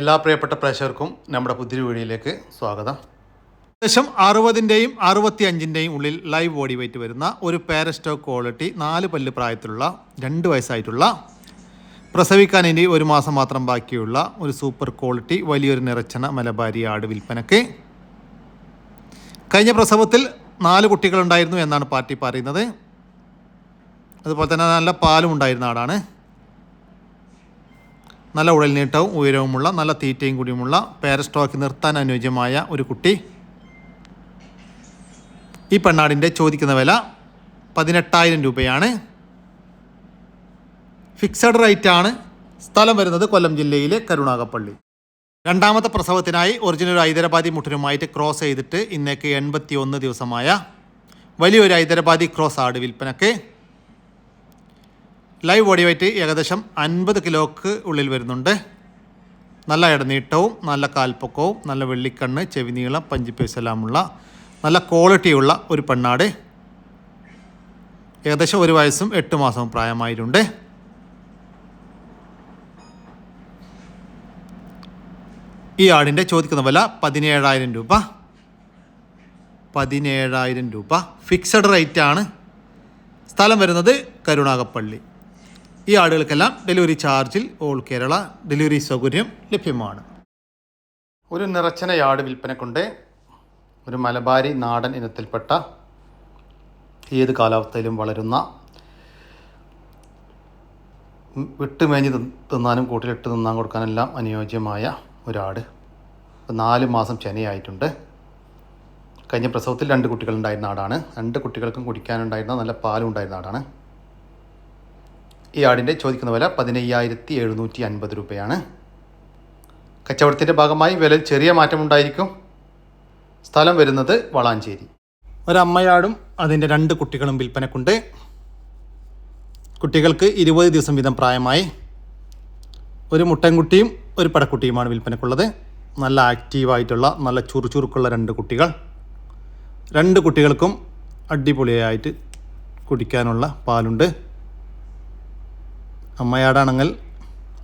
എല്ലാ പ്രിയപ്പെട്ട പ്രേക്ഷകർക്കും നമ്മുടെ പുതിയ വീഡിയോയിലേക്ക് സ്വാഗതം. ഏകദേശം അറുപതിന്റെയും അറുപത്തി അഞ്ചിന്റെയും ഉള്ളിൽ ലൈവ് ബോഡി വെയിറ്റ് വരുന്ന ഒരു പാരസ്റ്റോ ക്വാളിറ്റി നാല് പല്ല് പ്രായത്തിലുള്ള രണ്ട് വയസ്സായിട്ടുള്ള പ്രസവിക്കാൻ ഇനി ഒരു മാസം മാത്രം ബാക്കിയുള്ള ഒരു സൂപ്പർ ക്വാളിറ്റി വലിയൊരു നിറച്ചന മലബാരി ആട് വിൽപ്പനയ്ക്ക് കഴിഞ്ഞ പ്രസവത്തിൽ നാല് കുട്ടികളുണ്ടായിരുന്നു എന്നാണ് പാർട്ടി പറയുന്നത്. അതുപോലെ തന്നെ നല്ല പാലും ഉണ്ടായിരുന്ന ആടാണ്. നല്ല ഉടൽ നീട്ടവും ഉയരവുമുള്ള നല്ല തീറ്റയും കൂടിയുമുള്ള പാരസ്റ്റോക്ക് നിർത്താൻ അനുയോജ്യമായ ഒരു കുട്ടി. ഈ പെണ്ണാടിന്റെ ചോദിക്കുന്ന വില പതിനെട്ടായിരം രൂപയാണ്. ഫിക്സഡ് റേറ്റ് ആണ്. സ്ഥലം വരുന്നത് കൊല്ലം ജില്ലയിലെ കരുണാകപ്പള്ളി രണ്ടാമത്തെ പ്രസവത്തിനായി ഒറിജിനൽ ഹൈദരാബാദി മുട്ടനുമായിട്ട് ക്രോസ് ചെയ്തിട്ട് ഇന്നേക്ക് എൺപത്തി ഒന്ന് ദിവസമായ വലിയൊരു ഹൈദരാബാദി ക്രോസ് ആട് വിൽപ്പനക്ക് ലൈവ് ബോഡി വെയിറ്റ് ഏകദേശം അൻപത് കിലോക്ക് ഉള്ളിൽ വരുന്നുണ്ട്. നല്ല ഇടനീട്ടവും നല്ല കാൽപ്പൊക്കവും നല്ല വെള്ളിക്കണ്ണ് ചെവി നീളം പഞ്ചിപ്പേസെല്ലാമുള്ള നല്ല ക്വാളിറ്റിയുള്ള ഒരു പെണ്ണാട്. ഏകദേശം ഒരു വയസ്സും എട്ട് മാസവും പ്രായമായിട്ടുണ്ട്. ഈ ആടിന്റെ ചോദിക്കുന്ന വില പതിനേഴായിരം രൂപ. പതിനേഴായിരം രൂപ. ഫിക്സഡ് റേറ്റ് ആണ്. സ്ഥലം വരുന്നത് കരുണാകപ്പള്ളി ഈ ആടുകൾക്കെല്ലാം ഡെലിവറി ചാർജിൽ ഓൾ കേരള ഡെലിവറി സൗകര്യം ലഭ്യമാണ്. ഒരു നിറച്ചന യാർഡ് വിൽപ്പനക്കൊണ്ട് ഒരു മലബാരി നാടൻ ഇനത്തിൽപ്പെട്ട ഏത് കാലാവസ്ഥയിലും വളരുന്ന വിട്ടുമേഞ്ഞ് തിന്ന് തിന്നാനും കൂട്ടിലിട്ട് തിന്നാൻ കൊടുക്കാനെല്ലാം അനുയോജ്യമായ ഒരാട്. നാല് മാസം ചെനയായിട്ടുണ്ട് കഴിഞ്ഞ പ്രസവത്തിൽ രണ്ട് കുട്ടികളുണ്ടായിരുന്ന ആടാണ്. രണ്ട് കുട്ടികൾക്കും കുടിക്കാനുണ്ടായിരുന്ന നല്ല പാലും ഉണ്ടായിരുന്ന ആടാണ്. ഈ ആടിന്റെ ചോദിക്കുന്ന വില പതിനയ്യായിരത്തി എഴുന്നൂറ്റി അൻപത് രൂപയാണ്. കച്ചവടത്തിന്റെ ഭാഗമായി വിലയിൽ ചെറിയ മാറ്റമുണ്ടായിരിക്കും സ്ഥലം വരുന്നത് വളാഞ്ചേരി. ഒരമ്മയാടും അതിന്റെ രണ്ട് കുട്ടികളും വിൽപ്പനക്കുണ്ട്. കുട്ടികൾക്ക് ഇരുപത് ദിവസം വീതം പ്രായമായി. ഒരു മുട്ടൻകുട്ടിയും ഒരു പടക്കുട്ടിയുമാണ് വിൽപ്പനക്കുള്ളത്. നല്ല ആക്റ്റീവായിട്ടുള്ള നല്ല ചുറുചുറുക്കുള്ള രണ്ട് കുട്ടികൾ. രണ്ട് കുട്ടികൾക്കും അടിപൊളിയായിട്ട് കുടിക്കാനുള്ള പാലുണ്ട്. അമ്മയാടാണെങ്കിൽ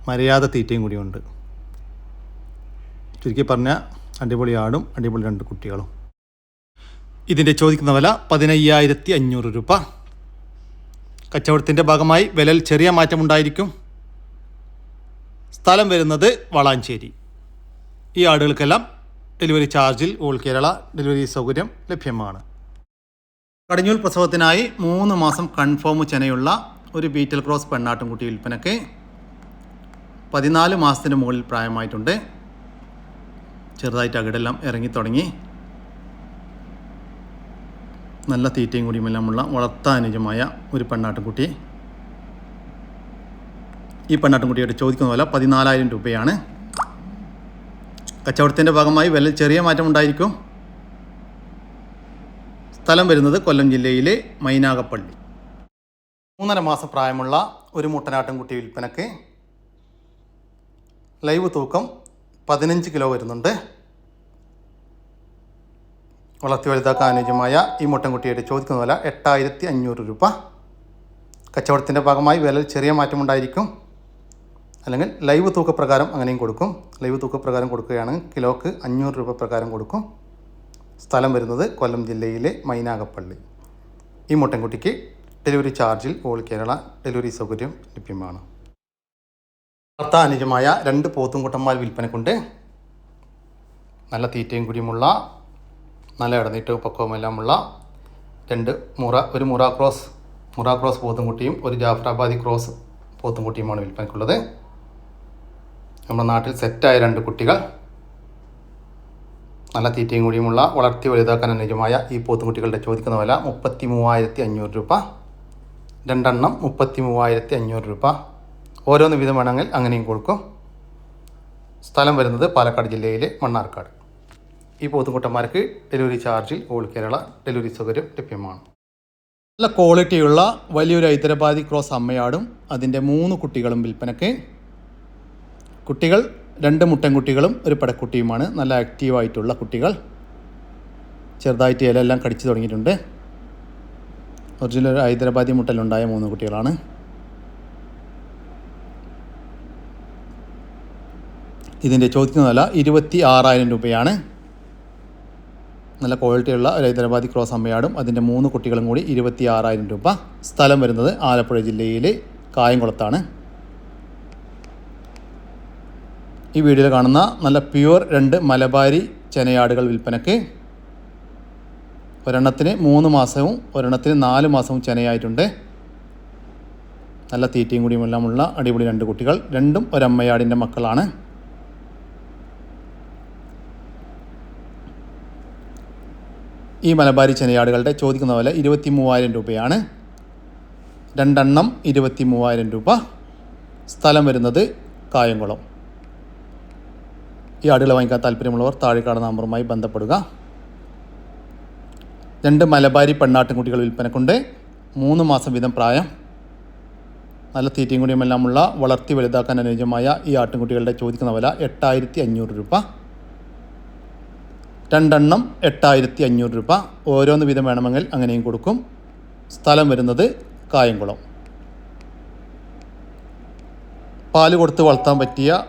മര്യാദ തീറ്റയും കൂടിയുണ്ട് ചുരുക്കി പറഞ്ഞാൽ അടിപൊളി ആടും അടിപൊളി രണ്ട് കുട്ടികളും. ഇതിന്റെ ചോദിക്കുന്ന വില പതിനയ്യായിരത്തി അഞ്ഞൂറ് രൂപ. കച്ചവടത്തിന്റെ ഭാഗമായി വിലയിൽ ചെറിയ മാറ്റമുണ്ടായിരിക്കും സ്ഥലം വരുന്നത് വളാഞ്ചേരി. ഈ ആടുകൾക്കെല്ലാം ഡെലിവറി ചാർജിൽ ഓൾ കേരള ഡെലിവറി സൗകര്യം ലഭ്യമാണ്. കടിഞ്ഞൂൽ പ്രസവത്തിനായി മൂന്ന് മാസം കൺഫേം ചെനയുള്ള ഒരു ബീറ്റൽ ക്രോസ് പെണ്ണാട്ടുംകുട്ടി വിൽപ്പനയ്ക്ക് പതിനാല് മാസത്തിന് മുകളിൽ പ്രായമായിട്ടുണ്ട്. ചെറുതായിട്ട് അകിടെല്ലാം ഇറങ്ങി തുടങ്ങി. നല്ല തീറ്റയും കൂടിയുമെല്ലാമുള്ള വളർത്താനുജമായ ഒരു പെണ്ണാട്ടുംകുട്ടി ഈ പെണ്ണാട്ടുംകുട്ടിയോട് ചോദിക്കുന്ന വില പതിനാലായിരം രൂപയാണ്. കച്ചവടത്തിന്റെ ഭാഗമായി വില ചെറിയ മാറ്റം ഉണ്ടായിരിക്കും. സ്ഥലം വരുന്നത് കൊല്ലം ജില്ലയിലെ മൈനാഗപ്പള്ളി. മൂന്നര മാസം പ്രായമുള്ള ഒരു മുട്ടനാട്ടിൻകുട്ടി വിൽപ്പനക്ക് ലൈവ് തൂക്കം പതിനഞ്ച് കിലോ വരുന്നുണ്ട്. വളർത്തി വലുതാക്കാൻ അനുയോജ്യമായ ഈ മുട്ടൻകുട്ടിയുടെ ചോദിക്കുന്ന വില എട്ടായിരത്തി അഞ്ഞൂറ് രൂപ. കച്ചവടത്തിന്റെ ഭാഗമായി വില ചെറിയ മാറ്റമുണ്ടായിരിക്കും അല്ലെങ്കിൽ ലൈവ് തൂക്കപ്രകാരം അങ്ങനെയും കൊടുക്കും. ലൈവ് തൂക്കപ്രകാരം കൊടുക്കുകയാണെങ്കിൽ കിലോക്ക് അഞ്ഞൂറ് രൂപ പ്രകാരം കൊടുക്കും. സ്ഥലം വരുന്നത് കൊല്ലം ജില്ലയിലെ മൈനാഗപ്പള്ളി. ഈ മുട്ടൻകുട്ടിക്ക് ഡെലിവറി ചാർജിൽ ഓൾ കേരള ഡെലിവറി സൗകര്യം ലഭ്യമാണ്. വാർത്താ അനുജമായ രണ്ട് പോത്തുംകുട്ടന്മാർ വിൽപ്പനക്കുണ്ട് നല്ല തീറ്റയും കുടിയുമുള്ള നല്ല ഇടനീട്ടവും പക്വവുമെല്ലാമുള്ള രണ്ട് മുറ ഒരു മുറ ക്രോസ് മുറ ക്രോസ് പോത്തുംകുട്ടിയും ഒരു ജാഫറാബാദി ക്രോസ് പോത്തുംകുട്ടിയുമാണ് വിൽപ്പനക്കുള്ളത് നമ്മുടെ നാട്ടിൽ സെറ്റായ രണ്ട് കുട്ടികൾ. നല്ല തീറ്റയും കൂടിയുമുള്ള വളർത്തി വലുതാക്കാൻ അനുയോജ്യമായ ഈ പോത്തുകുട്ടികളുടെ ചോദിക്കുന്ന വില മുപ്പത്തി മൂവായിരത്തി അഞ്ഞൂറ് രൂപ. രണ്ടെണ്ണം മുപ്പത്തി മൂവായിരത്തി അഞ്ഞൂറ് രൂപ. ഓരോന്ന് വീതം വേണമെങ്കിൽ അങ്ങനെയും കൊടുക്കും. സ്ഥലം വരുന്നത് പാലക്കാട് ജില്ലയിലെ മണ്ണാർക്കാട്. ഈ പോത്തുകൂട്ടന്മാർക്ക് ഡെലിവറി ചാർജിൽ ഓൾ കേരള ഡെലിവറി സൗകര്യം ലഭ്യമാണ്. നല്ല ക്വാളിറ്റിയുള്ള വലിയൊരു ഹൈദരാബാദി ക്രോസ് അമ്മയാടും അതിന്റെ മൂന്ന് കുട്ടികളും വിൽപ്പനയ്ക്ക്. കുട്ടികൾ രണ്ട് മുട്ടൻകുട്ടികളും ഒരു പടക്കുട്ടിയുമാണ്. നല്ല ആക്റ്റീവായിട്ടുള്ള കുട്ടികൾ. ചെറുതായിട്ട് ഇലയെല്ലാം കടിച്ചു തുടങ്ങിയിട്ടുണ്ട്. ഒറിജിനൽ ഹൈദരാബാദി മുട്ടലുണ്ടായ മൂന്ന് കുട്ടികളാണ്. ഇതിന്റെ ചോദ്യത്തിന് വില ഇരുപത്തി ആറായിരം രൂപയാണ്. നല്ല ക്വാളിറ്റിയുള്ള ഒരു ഹൈദരാബാദി ക്രോസ് അമ്മയാടും അതിന്റെ മൂന്ന് കുട്ടികളും കൂടി ഇരുപത്തി ആറായിരം രൂപ. സ്ഥലം വരുന്നത് ആലപ്പുഴ ജില്ലയിലെ കായംകുളത്താണ്. ഈ വീഡിയോയിൽ കാണുന്ന നല്ല പ്യുവർ രണ്ട് മലബാരി ചെനയാടുകൾ വിൽപ്പനയ്ക്ക് ഒരെണ്ണത്തിന് മൂന്ന് മാസവും ഒരെണ്ണത്തിന് നാല് മാസവും ചെനയായിട്ടുണ്ട്. നല്ല തീറ്റയും കൂടിയും എല്ലാമുള്ള അടിപൊളി രണ്ട് കുട്ടികൾ. രണ്ടും ഒരമ്മയാടിന്റെ മക്കളാണ്. ഈ മലബാരി ചെനയാടുകളുടെ ചോദിക്കുന്ന വില ഇരുപത്തി മൂവായിരം രൂപയാണ്. രണ്ടെണ്ണം ഇരുപത്തി മൂവായിരം രൂപ. സ്ഥലം വരുന്നത് കായംകുളം. ഈ ആടുകളെ വാങ്ങിക്കാൻ താല്പര്യമുള്ളവർ താഴെക്കാട് നമ്പറുമായി ബന്ധപ്പെടുക. രണ്ട് മലബാരി പെണ്ണാട്ടിൻകുട്ടികൾ വിൽപ്പനക്കുണ്ട് മൂന്ന് മാസം വീതം പ്രായം. നല്ല തീറ്റയും കൂടിയുമെല്ലാമുള്ള വളർത്തി വലുതാക്കാൻ അനുയോജ്യമായ ഈ ആട്ടിൻകുട്ടികളുടെ ചോദിക്കുന്ന വില എട്ടായിരത്തി അഞ്ഞൂറ് രൂപ. രണ്ടെണ്ണം എട്ടായിരത്തി അഞ്ഞൂറ് രൂപ. ഓരോന്ന് വീതം വേണമെങ്കിൽ അങ്ങനെയും കൊടുക്കും. സ്ഥലം വരുന്നത് കായംകുളം. പാൽ കൊടുത്ത് വളർത്താൻ പറ്റിയ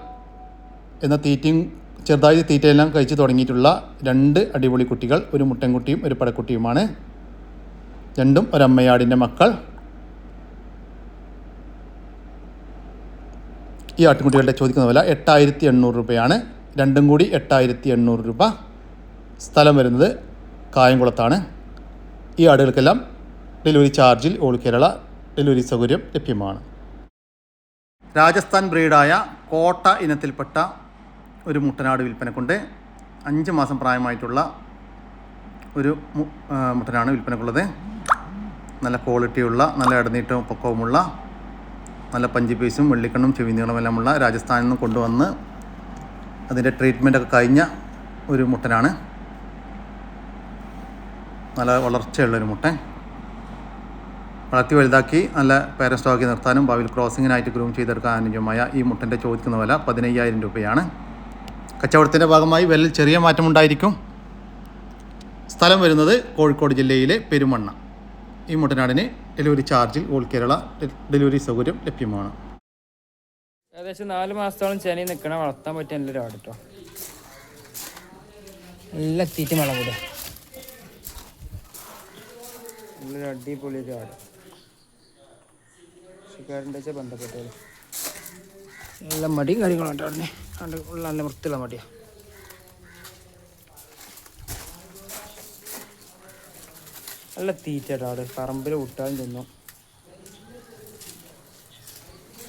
എന്ന തീറ്റയും ചെറുതായി തീറ്റയെല്ലാം കഴിച്ച് തുടങ്ങിയിട്ടുള്ള രണ്ട് അടിപൊളി കുട്ടികൾ ഒരു മുട്ടൻകുട്ടിയും ഒരു പടക്കുട്ടിയുമാണ്. രണ്ടും ഒരമ്മയാടിന്റെ മക്കൾ. ഈ ആട്ടിൻകുട്ടികളുടെ ചോദിക്കുന്ന വില എട്ടായിരത്തി എണ്ണൂറ് രൂപയാണ്. രണ്ടും കൂടി എട്ടായിരത്തി എണ്ണൂറ് രൂപ. സ്ഥലം വരുന്നത് കായംകുളത്താണ്. ഈ ആടുകൾക്കെല്ലാം ഡെലിവറി ചാർജിൽ ഓൾ കേരള ഡെലിവറി സൗകര്യം ലഭ്യമാണ്. രാജസ്ഥാൻ ബ്രീഡായ കോട്ട ഇനത്തിൽപ്പെട്ട ഒരു മുട്ടനാട് വിൽപ്പനക്കുണ്ട് അഞ്ച് മാസം പ്രായമായിട്ടുള്ള ഒരു മുട്ടനാണ് വിൽപ്പനക്കുള്ളത്. നല്ല ക്വാളിറ്റിയുള്ള നല്ല ഇടനീട്ടവും പൊക്കവുമുള്ള നല്ല പഞ്ചി പീസും വെള്ളിക്കണ്ണും ചെവിനീളമെല്ലാമുള്ള രാജസ്ഥാനിൽ നിന്ന് കൊണ്ടുവന്ന് അതിന്റെ ട്രീറ്റ്മെന്റൊക്കെ കഴിഞ്ഞ ഒരു മുട്ടനാണ്. നല്ല വളർച്ചയുള്ളൊരു മുട്ടൻ. വളർത്തി വലുതാക്കി നല്ല പേരൻ നിർത്താനും ഭാവിയിൽ ക്രോസിങ്ങിനായിട്ട് ഗ്രൂം ചെയ്തെടുക്കാൻ അനുയോജ്യമായ ഈ മുട്ടന്റെ ചോദിക്കുന്ന വില പതിനയ്യായിരം രൂപയാണ്. കച്ചവടത്തിന്റെ ഭാഗമായി വിലയിൽ ചെറിയ മാറ്റമുണ്ടായിരിക്കും സ്ഥലം വരുന്നത് കോഴിക്കോട് ജില്ലയിലെ പെരുമണ്ണ. ഈ മുട്ടനാടിന് ഡെലിവറി ചാർജിൽ ഓൾ കേരള ഡെലിവറി സൗകര്യം ലഭ്യമാണ്. ഏകദേശം നാല് മാസത്തോളം ചെനി നിൽക്കണ വളർത്താൻ പറ്റിയ നല്ലൊരു ആട് കേട്ടോ നല്ല തീറ്റ മണം കൂടെ നല്ലൊരു അടിപൊളി ഒരു ആട്. വെച്ചാൽ ബന്ധപ്പെട്ടത്. നല്ല മടിയും കാര്യങ്ങളും ഉണ്ട് അവിടെ ഉള്ള നല്ല വൃത്തിയുള്ള മടിയാ. നല്ല തീറ്റ ആട് പറമ്പിൽ വിട്ടാലും തിന്നു.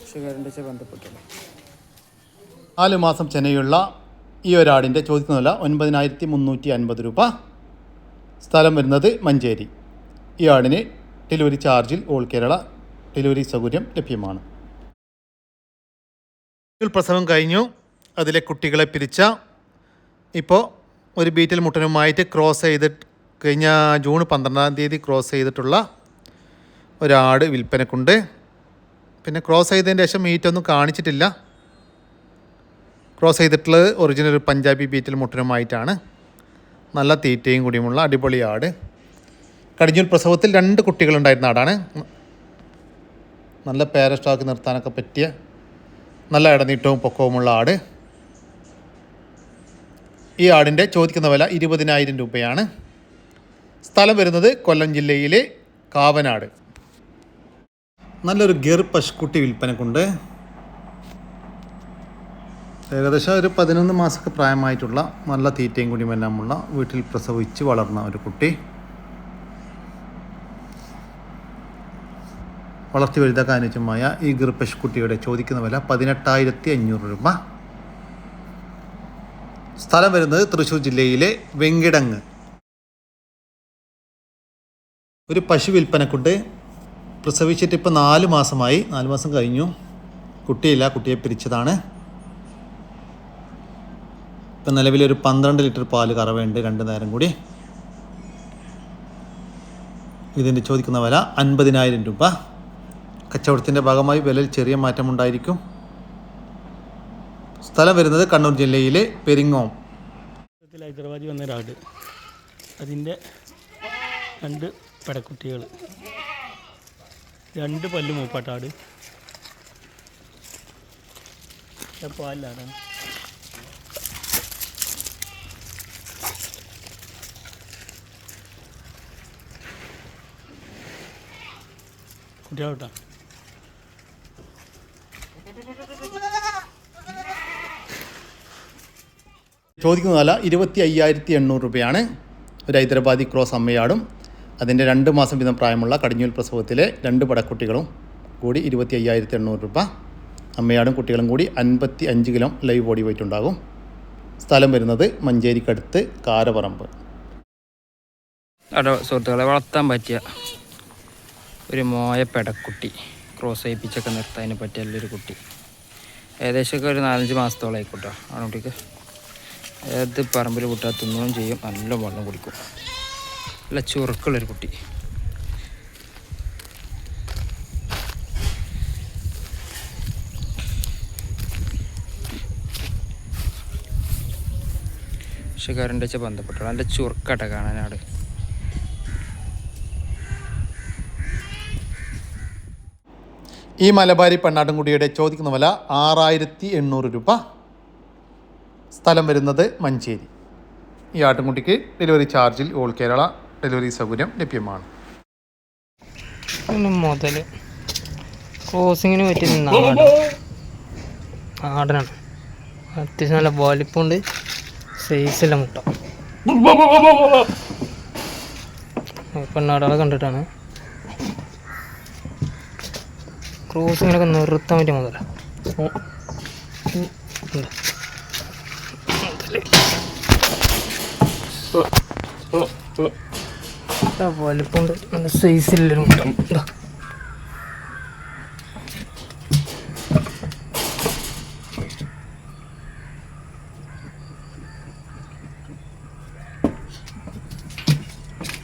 കൃഷിക്കാരന്റെ ബന്ധപ്പെട്ടത് നാല് മാസം ചെനയുള്ള ഈ ഒരാടിന്റെ ചോദിക്കുന്ന വില ഒൻപതിനായിരത്തി മുന്നൂറ്റി അൻപത് രൂപ സ്ഥലം വരുന്നത് മഞ്ചേരി. ഈ ആടിന് ഡെലിവറി ചാർജിൽ ഓൾ കേരള ഡെലിവറി സൗകര്യം ലഭ്യമാണ്. പ്രസവം കഴിഞ്ഞു. അതിലെ കുട്ടികളെ പിരിച്ച ഇപ്പോൾ ഒരു ബീറ്റൽ മുട്ടനുമായിട്ട് ക്രോസ് ചെയ്ത് കഴിഞ്ഞ ജൂൺ പന്ത്രണ്ടാം തീയതി ക്രോസ് ചെയ്തിട്ടുള്ള ഒരാട് വിൽപ്പനക്കുണ്ട്. പിന്നെ ക്രോസ് ചെയ്തതിന് ശേഷം മീറ്റൊന്നും കാണിച്ചിട്ടില്ല. ക്രോസ് ചെയ്തിട്ടുള്ളത് ഒറിജിനൽ ഒരു പഞ്ചാബി ബീറ്റൽ മുട്ടനുമായിട്ടാണ്. നല്ല തീറ്റയും കൂടിയുമുള്ള അടിപൊളി ആട്. കടിഞ്ഞൂൽ പ്രസവത്തിൽ രണ്ട് കുട്ടികളുണ്ടായിരുന്ന ആടാണ്. നല്ല പേരസ്റ്റാക്കി നിർത്താനൊക്കെ പറ്റിയ നല്ല ഇടനീട്ടവും പൊക്കവുമുള്ള ആട്. ഈ ആടിന്റെ ചോദിക്കുന്ന വില ഇരുപതിനായിരം രൂപയാണ്. സ്ഥലം വരുന്നത് കൊല്ലം ജില്ലയിലെ കാവനാട്. നല്ലൊരു ഗിർ പശുക്കുട്ടി വിൽപ്പനക്കുണ്ട്. ഏകദേശം ഒരു പതിനൊന്ന് മാസമൊക്കെ പ്രായമായിട്ടുള്ള നല്ല തീറ്റയും കൂടി എല്ലാമുള്ള വീട്ടിൽ പ്രസവിച്ച് വളർന്ന ഒരു കുട്ടി. വളർത്തി വലുതാക്കാൻ അനുയോജ്യമായ ഈ ഗിർ പശുക്കുട്ടിയുടെ ചോദിക്കുന്ന വില പതിനെട്ടായിരത്തി അഞ്ഞൂറ് രൂപ. സ്ഥലം വരുന്നത് തൃശ്ശൂർ ജില്ലയിലെ വെങ്കിടങ്ങ്. ഒരു പശു വിൽപ്പനക്കുണ്ട്. പ്രസവിച്ചിട്ട് ഇപ്പോൾ നാല് മാസമായി. നാല് മാസം കഴിഞ്ഞു. കുട്ടിയില്ല. കുട്ടിയെ പിരിച്ചതാണ്. ഇപ്പം നിലവിലൊരു പന്ത്രണ്ട് ലിറ്റർ പാൽ കറവയുണ്ട് രണ്ട് നേരം കൂടി. ഇതിന്റെ ചോദിക്കുന്ന വില അൻപതിനായിരം രൂപ. കച്ചവടത്തിന്റെ ഭാഗമായി വിലയിൽ ചെറിയ മാറ്റമുണ്ടായിരിക്കും. സ്ഥലം വരുന്നത് കണ്ണൂർ ജില്ലയിലെ പെരിങ്ങോം. ഹൈദരാബാദി വന്ന ഒരാട് അതിന്റെ രണ്ട് പെടക്കുട്ടികൾ. രണ്ട് പല്ല് മൂപ്പാട്ടാട്. പാലാണ് കുട്ടികളോട്ടാ? ചോദിക്കുന്ന വില ഇരുപത്തി അയ്യായിരത്തി എണ്ണൂറ് രൂപയാണ് ഒരു ഹൈദരാബാദി ക്രോസ് അമ്മയാടും. അതിന്റെ രണ്ട് മാസം വീതം പ്രായമുള്ള കടിഞ്ഞൂൽ പ്രസവത്തിലെ രണ്ട് പടക്കുട്ടികളും കൂടി ഇരുപത്തി അയ്യായിരത്തി എണ്ണൂറ് രൂപ. അമ്മയാടും കുട്ടികളും കൂടി അൻപത്തി അഞ്ച് കിലോ ലൈവ് ബോഡി വെയിറ്റ് ഉണ്ടാകും. സ്ഥലം വരുന്നത് മഞ്ചേരിക്കടുത്ത് കാരപറമ്പ് അടോ സുഹൃത്തുക്കളെ വളർത്താൻ പറ്റിയ ഒരു മോയ പെടക്കുട്ടി ക്രോസ് ചെയ്യിപ്പിച്ചൊക്കെ നിർത്താൻ പറ്റിയ ഒരു കുട്ടി. ഏകദേശമൊക്കെ ഒരു നാലഞ്ച് മാസത്തോളം ആയിക്കോട്ടെ ആ കുട്ടിക്ക് ഏത് പറമ്പിൽ കുട്ടാ തിന്നുകയും ചെയ്യും. നല്ല വെള്ളം കുടിക്കും. നല്ല ചുറുക്കുള്ളൊരു കുട്ടി. കൃഷിക്കാരന്റെ വെച്ചാൽ ബന്ധപ്പെട്ടു നല്ല ചുറുക്കട്ടെ കാണാനാട്. ഈ മലബാരി പെണ്ണാട്ടുംകുടിയുടെ ചോദിക്കുന്ന വില ആറായിരത്തി എണ്ണൂറ് രൂപ. സ്ഥലം വരുന്നത് മഞ്ചേരി. ഈ ആട്ടുംകുട്ടിക്ക് ഡെലിവറി ചാർജിൽ ഓൾ കേരള ഡെലിവറി സൗകര്യം ലഭ്യമാണ്. മുതൽ ക്രോസിങ്ങിന് പറ്റി നിന്ന ആടനാണ്. അത്യാവശ്യം നല്ല വലിപ്പമുണ്ട്. സൈസില്ല മുട്ട. പെണ്ണാടകളെ കണ്ടിട്ടാണ്. ക്രോസിങ്ങിനൊക്കെ നിർത്താൻ പറ്റിയ മുതല. വലിപ്പമുണ്ട് നല്ല സൈസില്ലൊരു മുട്ട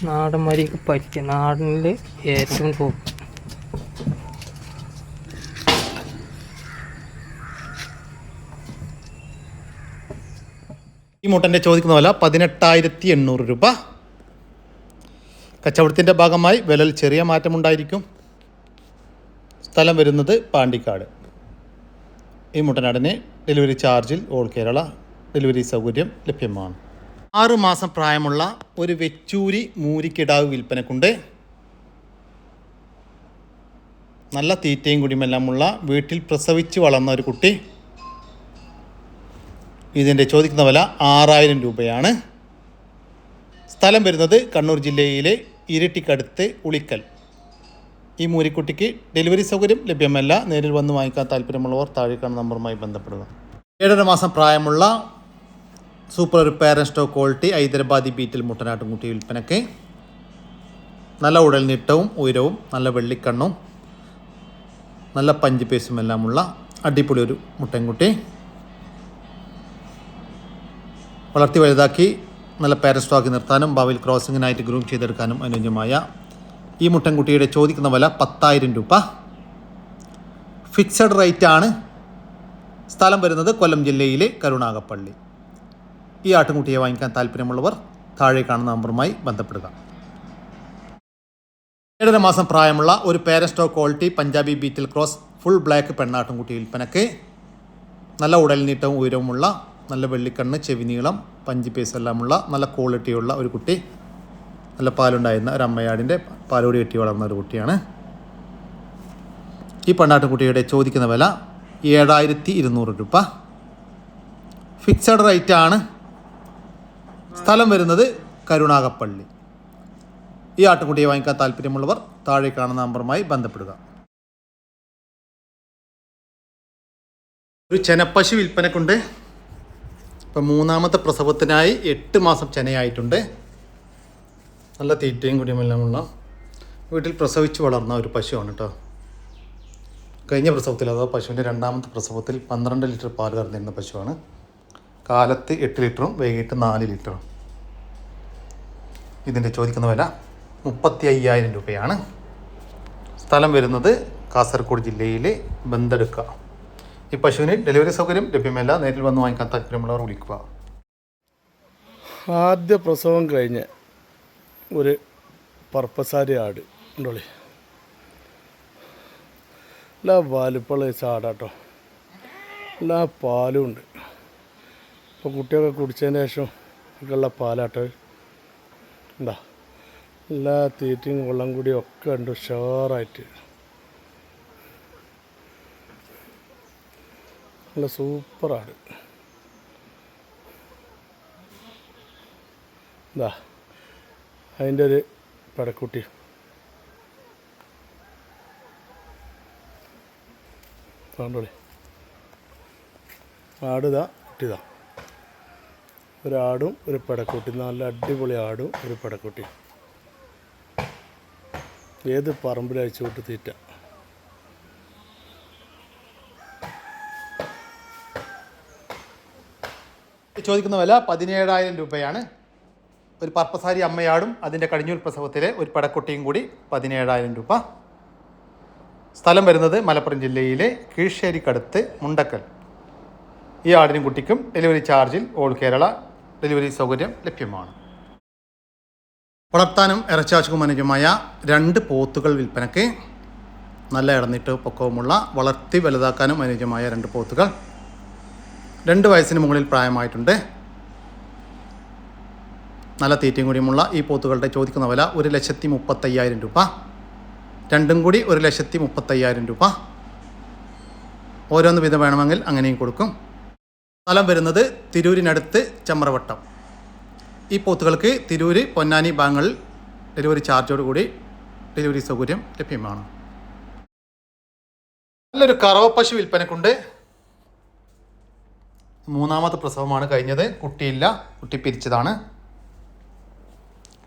നാടന്മാരിക്ക് പറ്റിയ നാടനിൽ ഏറ്റവും ടോപ്പ് മുട്ടന്റെ ചോദിക്കുന്ന വില പതിനെട്ടായിരത്തി എണ്ണൂറ് രൂപ. കച്ചവടത്തിന്റെ ഭാഗമായി വിലയിൽ ചെറിയ മാറ്റമുണ്ടായിരിക്കും. സ്ഥലം വരുന്നത് പാണ്ടിക്കാട്. ഈ മുട്ടനാടിന് ഡെലിവറി ചാർജിൽ ഓൾ കേരള ഡെലിവറി സൗകര്യം ലഭ്യമാണ്. ആറു മാസം പ്രായമുള്ള ഒരു വെച്ചൂരി മൂരിക്കിടാവ് വിൽപ്പനക്കുണ്ട്. നല്ല തീറ്റയും കുടിയുമെല്ലാമുള്ള വീട്ടിൽ പ്രസവിച്ച് വളർന്ന ഒരു കുട്ടി. ഇതിന്റെ ചോദിക്കുന്ന വില ആറായിരം രൂപയാണ്. സ്ഥലം വരുന്നത് കണ്ണൂർ ജില്ലയിലെ ഇരട്ടിക്കടുത്ത് ഉളിക്കൽ. ഈ മൂരിക്കുട്ടിക്ക് ഡെലിവറി സൗകര്യം ലഭ്യമല്ല. നേരിൽ വന്ന് വാങ്ങിക്കാൻ താല്പര്യമുള്ളവർ താഴേക്കാണ് നമ്പറുമായി ബന്ധപ്പെടുക. ഏഴര മാസം പ്രായമുള്ള super repair parent stock quality Hyderabadi Beetal മുട്ടനാട്ടുംകുട്ടി വിൽപ്പനയ്ക്ക്. നല്ല ഉടൽ നീട്ടവും ഉയരവും നല്ല വെള്ളിക്കണ്ണും നല്ല പഞ്ച് പേസുമെല്ലാമുള്ള അടിപൊളി ഒരു മുട്ടൻകുട്ടി. വളർത്തി വലുതാക്കി നല്ല പാരസ്റ്റോക്കി നിർത്താനും ഭാവിയിൽ ക്രോസിങ്ങിനായിട്ട് ഗ്രൂം ചെയ്തെടുക്കാനും അനുയോജ്യമായ ഈ മുട്ടൻകുട്ടിയുടെ ചോദിക്കുന്ന വില പത്തായിരം രൂപ. ഫിക്സഡ് റേറ്റ് ആണ്. സ്ഥലം വരുന്നത് കൊല്ലം ജില്ലയിലെ കരുണാകപ്പള്ളി ഈ ആട്ടുംകുട്ടിയെ വാങ്ങിക്കാൻ താല്പര്യമുള്ളവർ താഴെ കാണുന്ന നമ്പറുമായി ബന്ധപ്പെടുക. ഏഴര മാസം പ്രായമുള്ള ഒരു പാരസ്റ്റോ quality Punjabi Beetal cross full black പെണ്ണാട്ടുംകുട്ടി വിൽപ്പനയ്ക്ക് നല്ല ഉടൽ നീട്ടവും ഉയരവുമുള്ള നല്ല വെള്ളിക്കണ്ണ് ചെവി നീളം പഞ്ച് പീസ് എല്ലാമുള്ള നല്ല ക്വാളിറ്റിയുള്ള ഒരു കുട്ടി. നല്ല പാലുണ്ടായിരുന്ന ഒരു അമ്മയാടിന്റെ പാലോടി കെട്ടി വളർന്ന ഒരു കുട്ടിയാണ്. ഈ പെണ്ണാട്ടുകുട്ടിയുടെ ചോദിക്കുന്ന വില ഏഴായിരത്തി ഇരുന്നൂറ് രൂപ. ഫിക്സഡ് റേറ്റ് ആണ്. സ്ഥലം വരുന്നത് കരുണാകപ്പള്ളി ഈ ആട്ടുകുട്ടിയെ വാങ്ങിക്കാൻ താല്പര്യമുള്ളവർ താഴെ കാണുന്ന നമ്പറുമായി ബന്ധപ്പെടുക. ഒരു ചെനപ്പശു വിൽപ്പനക്കുണ്ട്. ഇപ്പം മൂന്നാമത്തെ പ്രസവത്തിനായി എട്ട് മാസം ചെനയായിട്ടുണ്ട്. നല്ല തീറ്റയും കുടിയുമെല്ലാമുള്ള വീട്ടിൽ പ്രസവിച്ച് വളർന്ന ഒരു പശുവാണ് കേട്ടോ കഴിഞ്ഞ പ്രസവത്തിൽ അഥവാ പശുവിന്റെ രണ്ടാമത്തെ പ്രസവത്തിൽ പന്ത്രണ്ട് ലിറ്റർ പാൽ കറന്നിരുന്ന പശുവാണ്. കാലത്ത് എട്ട് ലിറ്ററും വൈകിട്ട് നാല് ലിറ്ററും. ഇതിന്റെ ചോദിക്കുന്ന വില മുപ്പത്തി അയ്യായിരം രൂപയാണ്. സ്ഥലം വരുന്നത് കാസർഗോഡ് ജില്ലയിലെ ബന്തെടുക്ക. ഈ പശുവിന് ഡെലിവറി സൗകര്യം ലഭ്യമല്ല. നേരിൽ വന്ന് വാങ്ങിക്കാൻ താല്പര്യമുള്ളവർ വിളിക്കുക. ആദ്യ പ്രസവം കഴിഞ്ഞ് ഒരു പർപ്പസാരി ആട് ഉണ്ടോളി എല്ലാ വലിപ്പമുള്ള ചാടാട്ടോ. എല്ലാ പാലും ഉണ്ട്. ഇപ്പോൾ കുട്ടിയൊക്കെ കുടിച്ചതിന് ശേഷം ഒക്കെയുള്ള പാലാട്ടോ. ഉണ്ടാ എല്ലാ തീറ്റയും വെള്ളം കൂടിയും ഒക്കെ ഉണ്ട് ഉഷാറായിട്ട്. നല്ല സൂപ്പറാണ്. എന്താ അതിന്റെ ഒരു പടക്കുട്ടി. കണ്ടോളി. ആട് ഇതാ കുട്ടിതാ ഒരാടും ഒരു പടക്കുട്ടി. നല്ല അടിപൊളി ആടും ഒരു പടക്കുട്ടി. ഏത് പറമ്പിൽ അയച്ചു വിട്ട് തീറ്റ? ചോദിക്കുന്ന വില പതിനേഴായിരം രൂപയാണ്. ഒരു പർപ്പസാരി അമ്മയാടും അതിന്റെ കടിഞ്ഞൂൽ പ്രസവത്തിലെ ഒരു പടക്കുട്ടിയും കൂടി പതിനേഴായിരം രൂപ. സ്ഥലം വരുന്നത് മലപ്പുറം ജില്ലയിലെ കീഴ്ശ്ശേരിക്കടുത്ത് മുണ്ടക്കൽ. ഈ ആടിനും കുട്ടിക്കും ഡെലിവറി ചാർജിൽ ഓൾ കേരള ഡെലിവറി സൗകര്യം ലഭ്യമാണ്. വളർത്താനും ഇറച്ചാശുക്കും അനുജമായ രണ്ട് പോത്തുകൾ വിൽപ്പനയ്ക്ക് നല്ല ഇടന്നിട്ട് പൊക്കവുമുള്ള വളർത്തി വലുതാക്കാനും അനുയോജ്യമായ രണ്ട് പോത്തുകൾ. രണ്ട് വയസ്സിന് മുകളിൽ പ്രായമായിട്ടുണ്ട്. നല്ല തീറ്റയും കൂടിയുമുള്ള ഈ പോത്തുകളുടെ ചോദിക്കുന്ന വില ഒരു ലക്ഷത്തി മുപ്പത്തയ്യായിരം രൂപ. രണ്ടും കൂടി ഒരു ലക്ഷത്തി മുപ്പത്തയ്യായിരം രൂപ. ഓരോന്ന് വിധം വേണമെങ്കിൽ അങ്ങനെയും കൊടുക്കും. സ്ഥലം വരുന്നത് തിരൂരിനടുത്ത് ചമ്രവട്ടം ഈ പോത്തുകൾക്ക് തിരൂര് പൊന്നാനി ഭാഗങ്ങളിൽ ഡെലിവറി ചാർജോട് കൂടി ഡെലിവറി സൗകര്യം ലഭ്യമാണ്. നല്ലൊരു കറവ പശു വിൽപ്പനക്കുണ്ട്. മൂന്നാമത്തെ പ്രസവമാണ് കഴിഞ്ഞത്. കുട്ടിയില്ല. കുട്ടി പിരിച്ചതാണ്.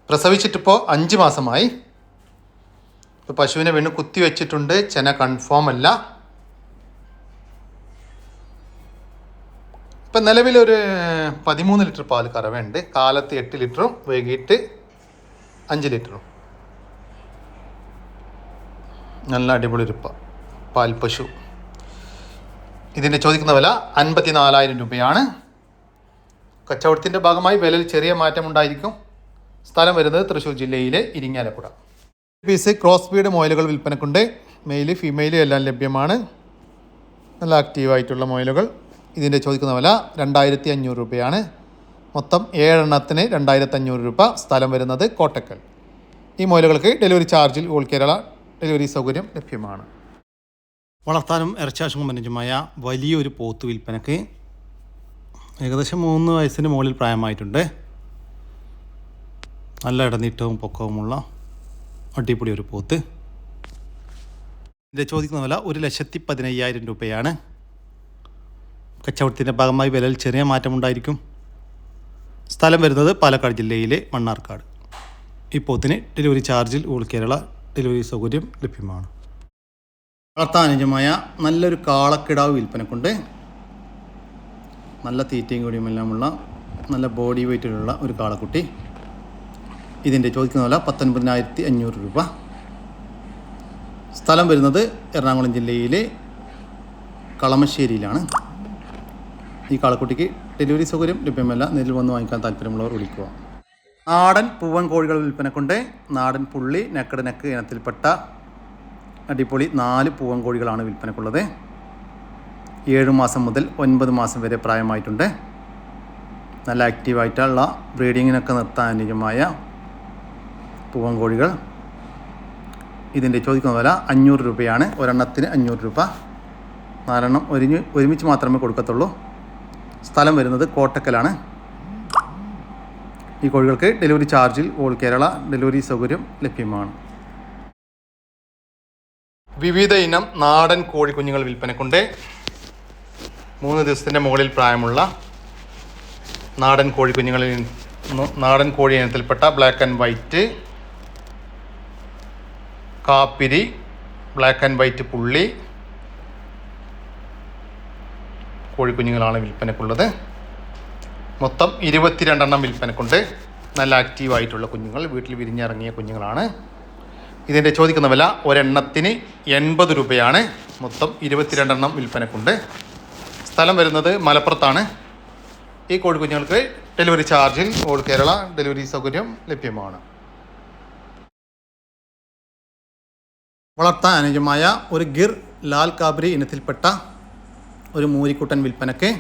പ്രസവിച്ചിട്ടിപ്പോൾ അഞ്ച് മാസമായി. ഇപ്പോൾ പശുവിനെ വീണ്ടും കുത്തി വെച്ചിട്ടുണ്ട്. ചെന കൺഫേം അല്ല. ഇപ്പം നിലവിലൊരു പതിമൂന്ന് ലിറ്റർ പാൽ കറവയുണ്ട്. കാലത്ത് എട്ട് ലിറ്ററും വൈകിട്ട് അഞ്ച് ലിറ്ററും. നല്ല അടിപൊളി ഒരു പാൽ പശു ഇതിന്റെ ചോദിക്കുന്ന വില അൻപത്തി നാലായിരം രൂപയാണ്. കച്ചവടത്തിന്റെ ഭാഗമായി വിലയിൽ ചെറിയ മാറ്റമുണ്ടായിരിക്കും സ്ഥലം വരുന്നത് തൃശ്ശൂർ ജില്ലയിലെ ഇരിങ്ങാലക്കുട. പീസ് ക്രോസ് ബീഡ് മൊയിലുകൾ വിൽപ്പനക്കുണ്ട്. മെയിൽ ഫീമെയിലും എല്ലാം ലഭ്യമാണ്. നല്ല ആക്റ്റീവായിട്ടുള്ള മൊയിലുകൾ. ഇതിന്റെ ചോദിക്കുന്ന വില രണ്ടായിരത്തി അഞ്ഞൂറ് രൂപയാണ്. മൊത്തം ഏഴെണ്ണത്തിന് രണ്ടായിരത്തി അഞ്ഞൂറ് രൂപ സ്ഥലം വരുന്നത് കോട്ടക്കൽ. ഈ മൊയിലുകൾക്ക് ഡെലിവറി ചാർജിൽ ഓൾ കേരള ഡെലിവറി സൗകര്യം ലഭ്യമാണ്. വളർത്താനും ഇറച്ചാശും അനുജമായ വലിയൊരു പോത്ത് വിൽപ്പനക്ക് ഏകദേശം മൂന്ന് വയസ്സിന് മുകളിൽ പ്രായമായിട്ടുണ്ട്. നല്ല ഇടനീട്ടവും പൊക്കവുമുള്ള അടിപൊളി ഒരു പോത്ത്. ഇതിന്റെ ചോദിക്കുന്ന വില ഒരു ലക്ഷത്തി പതിനയ്യായിരം രൂപയാണ്. കച്ചവടത്തിന്റെ ഭാഗമായി വിലയിൽ ചെറിയ മാറ്റമുണ്ടായിരിക്കും. സ്ഥലം വരുന്നത് പാലക്കാട് ജില്ലയിലെ മണ്ണാർക്കാട്. ഈ പോത്തിന് ഡെലിവറി ചാർജിൽ ഓൾ കേരള ഡെലിവറി സൗകര്യം ലഭ്യമാണ്. വളർത്താനുജമായ നല്ലൊരു കാളക്കിടാവ് വിൽപ്പനക്കുണ്ട്. നല്ല തീറ്റയും കൂടിയും എല്ലാമുള്ള നല്ല ബോഡി വെയ്റ്റിലുള്ള ഒരു കാളക്കുട്ടി. ഇതിന്റെ ചോദിക്കുന്ന വില പത്തൊൻപതിനായിരത്തി അഞ്ഞൂറ് രൂപ. സ്ഥലം വരുന്നത് എറണാകുളം ജില്ലയിലെ കളമശ്ശേരിയിലാണ്. ഈ കാളക്കുട്ടിക്ക് ഡെലിവറി സൗകര്യം ലഭ്യമല്ല. നേരിൽ വന്ന് വാങ്ങിക്കാൻ താല്പര്യമുള്ളവർ വിളിക്കുക. നാടൻ പൂവൻ കോഴികൾ വിൽപ്പനക്കുണ്ട്. നാടൻ പുള്ളി നെക്കട് നെക്ക് ഇനത്തിൽപ്പെട്ട അടിപൊളി നാല് പൂവൻ കോഴികളാണ് വിൽപ്പനക്കുള്ളത്. ഏഴ് മാസം മുതൽ ഒൻപത് മാസം വരെ പ്രായമായിട്ടുണ്ട്. നല്ല ആക്റ്റീവായിട്ടുള്ള ബ്രീഡിങ്ങിനൊക്കെ നിർത്താൻ അനുയോജ്യമായ പൂവൻ കോഴികൾ ഇതിന്റെ ചോദിക്കുന്ന വില അഞ്ഞൂറ് രൂപയാണ്. ഒരെണ്ണത്തിന് അഞ്ഞൂറ് രൂപ. നാലെണ്ണം ഒരുങ്ങി ഒരുമിച്ച് മാത്രമേ കൊടുക്കത്തുള്ളൂ. സ്ഥലം വരുന്നത് കോട്ടക്കലാണ്. ഈ കോഴികൾക്ക് ഡെലിവറി ചാർജിൽ ഓൾ കേരള ഡെലിവറി സൗകര്യം ലഭ്യമാണ്. വിവിധ ഇനം നാടൻ കോഴിക്കുഞ്ഞുങ്ങൾ വിൽപ്പനക്കുണ്ട്. മൂന്ന് ദിവസത്തിന്റെ മുകളിൽ പ്രായമുള്ള നാടൻ കോഴിക്കുഞ്ഞുങ്ങളിൽ നാടൻ കോഴി ഇനത്തിൽപ്പെട്ട ബ്ലാക്ക് ആൻഡ് വൈറ്റ് കാപ്പിരി ബ്ലാക്ക് ആൻഡ് വൈറ്റ് പുള്ളി കോഴിക്കുഞ്ഞുങ്ങളാണ് വിൽപ്പനക്കുള്ളത്. മൊത്തം ഇരുപത്തിരണ്ടെണ്ണം വിൽപ്പനക്കുണ്ട്. നല്ല ആക്റ്റീവായിട്ടുള്ള കുഞ്ഞുങ്ങൾ വീട്ടിൽ വിരിഞ്ഞിറങ്ങിയ കുഞ്ഞുങ്ങളാണ്. ഇതിന്റെ ചോദിക്കുന്ന വില ഒരെണ്ണത്തിന് എൺപത് രൂപയാണ്. മൊത്തം ഇരുപത്തിരണ്ടെണ്ണം വിൽപ്പനക്കുണ്ട്. സ്ഥലം വരുന്നത് മലപ്പുറത്താണ്. ഈ കോഴിക്കുഞ്ഞുങ്ങൾക്ക് ഡെലിവറി ചാർജിൽ ഓൾ കേരള ഡെലിവറി സൗകര്യം ലഭ്യമാണ്. വളർത്താൻ അനുജമായ ഒരു ഗിർ ലാൽ കാബരി ഇനത്തിൽപ്പെട്ട ഒരു മൂരിക്കുട്ടൻ വിൽപ്പനക്ക്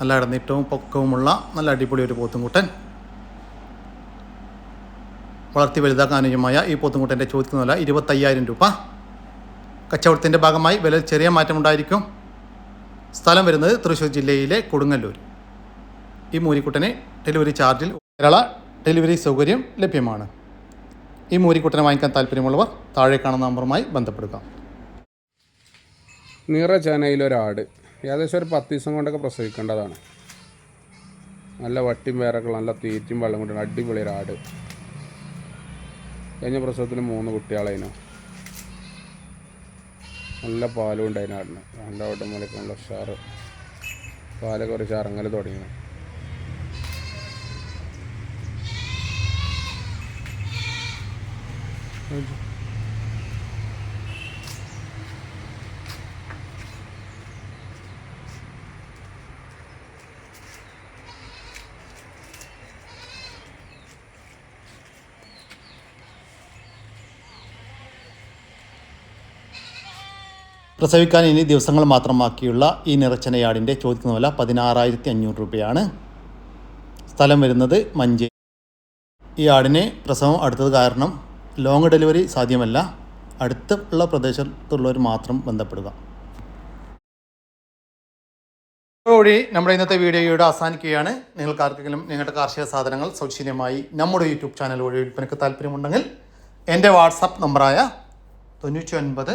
നല്ല ഇടന്നിട്ടവും പൊക്കവുമുള്ള നല്ല അടിപൊളി ഒരു പോത്തുംകുട്ടൻ. വളർത്തി വലുതാക്കാൻ അനുയോജ്യമായ ഈ പോത്തുംകുട്ടന്റെ ചോദിക്കുന്ന വില ഇരുപത്തയ്യായിരം രൂപ. കച്ചവടത്തിന്റെ ഭാഗമായി വില ചെറിയ മാറ്റമുണ്ടായിരിക്കും സ്ഥലം വരുന്നത് തൃശ്ശൂർ ജില്ലയിലെ കൊടുങ്ങല്ലൂർ. ഈ മൂരിക്കുട്ടന് ഡെലിവറി ചാർജിൽ കേരള ഡെലിവറി സൗകര്യം ലഭ്യമാണ്. ഈ മൂരിക്കുട്ടനെ വാങ്ങിക്കാൻ താല്പര്യമുള്ളവർ താഴെ കാണുന്ന നമ്പറുമായി ബന്ധപ്പെടുക. നിറ ചാനയിലൊരാട് ഏകദേശം ഒരു പത്ത് ദിവസം കൊണ്ടൊക്കെ പ്രസവിക്കേണ്ടതാണ്. നല്ല വട്ടിയും വേറൊക്കെ നല്ല തീറ്റും വെള്ളം കൊണ്ടാണ് അടിപൊളി ഒരാട്. കഴിഞ്ഞ പ്രസവത്തിന് മൂന്ന് കുട്ടികളായിരുന്നു നല്ല പാലും ഉണ്ടായിരുന്നു ആടിന് നല്ല ഓട്ടമലൊക്കെ നല്ല ഉഷാറ്. പാലൊക്കെ കുറച്ച് ഇറങ്ങൽ തുടങ്ങി. പ്രസവിക്കാൻ ഇനി ദിവസങ്ങൾ മാത്രം ബാക്കിയുള്ള ഈ നിറച്ചനയാടിന്റെ ചോദിക്കുന്ന വില പതിനാറായിരത്തി അഞ്ഞൂറ് രൂപയാണ്. സ്ഥലം വരുന്നത് മഞ്ചേ ഈ ആടിന് പ്രസവം അടുത്തത് കാരണം ലോങ് ഡെലിവറി സാധ്യമല്ല. അടുത്തുള്ള പ്രദേശത്തുള്ളവർ മാത്രം ബന്ധപ്പെടുക. വഴി നമ്മുടെ ഇന്നത്തെ വീഡിയോയുടെ അവസാനിക്കുകയാണ്. നിങ്ങൾക്ക് ആർക്കെങ്കിലും നിങ്ങളുടെ കാർഷിക സാധനങ്ങൾ സൗജന്യമായി നമ്മുടെ യൂട്യൂബ് ചാനൽ വഴി വിൽപ്പനയ്ക്ക് താല്പര്യമുണ്ടെങ്കിൽ എന്റെ വാട്സാപ്പ് നമ്പറായ തൊണ്ണൂറ്റി ഒൻപത്